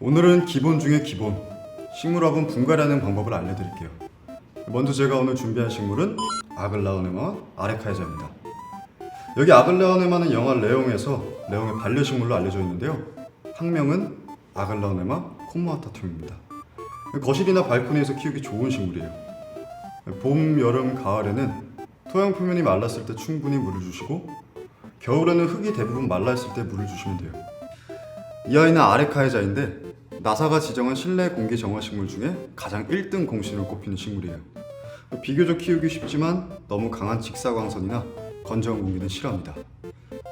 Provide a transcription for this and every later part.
오늘은 기본 중에 기본 식물화분 분갈이하는 방법을 알려드릴게요. 먼저 제가 오늘 준비한 식물은 아글라오네마 아레카이자입니다. 여기 아글라오네마는 영화 레옹에서 레옹의 반려식물로 알려져 있는데요. 학명은 아글라오네마 콤모아타툼입니다. 거실이나 발코니에서 키우기 좋은 식물이에요. 봄, 여름, 가을에는 토양 표면이 말랐을 때 충분히 물을 주시고 겨울에는 흙이 대부분 말라 있을 때 물을 주시면 돼요. 이 아이는 아레카이자인데 나사가 지정한 실내 공기 정화 식물 중에 가장 1등 공신으로 꼽히는 식물이에요. 비교적 키우기 쉽지만 너무 강한 직사광선이나 건조한 공기는 싫어합니다.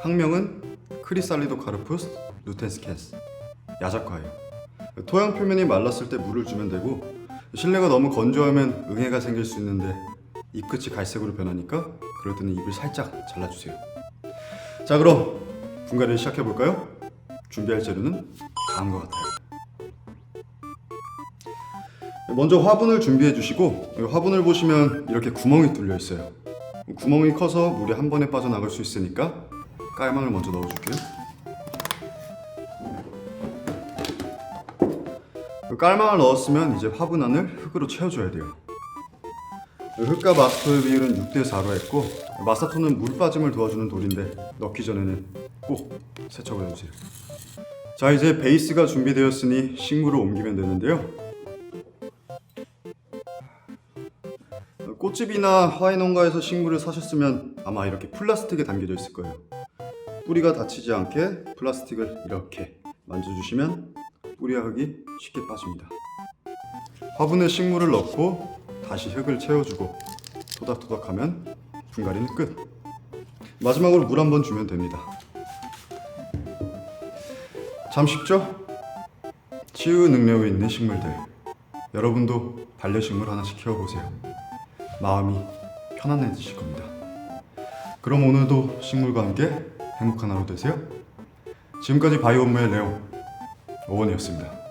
학명은 크리살리도 카르푸스 루텐스케스 야작과예요. 토양 표면이 말랐을 때 물을 주면 되고 실내가 너무 건조하면 응애가 생길 수 있는데 잎 끝이 갈색으로 변하니까 그럴 때는 잎을 살짝 잘라주세요. 자 그럼 분갈이를 시작해 볼까요? 준비할 재료는 다음과 같아요. 먼저 화분을 준비해 주시고 이 화분을 보시면 이렇게 구멍이 뚫려 있어요. 구멍이 커서 물이 한 번에 빠져나갈 수 있으니까 깔망을 먼저 넣어줄게요. 깔망을 넣었으면 이제 화분 안을 흙으로 채워줘야 돼요. 흙과 마스토의 비율은 6대 4로 했고 마사토는 물 빠짐을 도와주는 돌인데 넣기 전에는 꼭 세척을 해주세요. 자 이제 베이스가 준비되었으니 식물을 옮기면 되는데요. 꽃집이나 화훼 농가에서 식물을 사셨으면 아마 이렇게 플라스틱에 담겨져 있을 거예요. 뿌리가 다치지 않게 플라스틱을 이렇게 만져주시면 뿌리와 흙이 쉽게 빠집니다. 화분에 식물을 넣고 다시 흙을 채워주고 토닥토닥하면 분갈이는 끝. 마지막으로 물 한 번 주면 됩니다. 참 쉽죠? 치유 능력이 있는 식물들. 여러분도 반려식물 하나씩 키워보세요. 마음이 편안해지실 겁니다. 그럼 오늘도 식물과 함께 행복한 하루 되세요. 지금까지 바이오업무의 레오 오원이었습니다.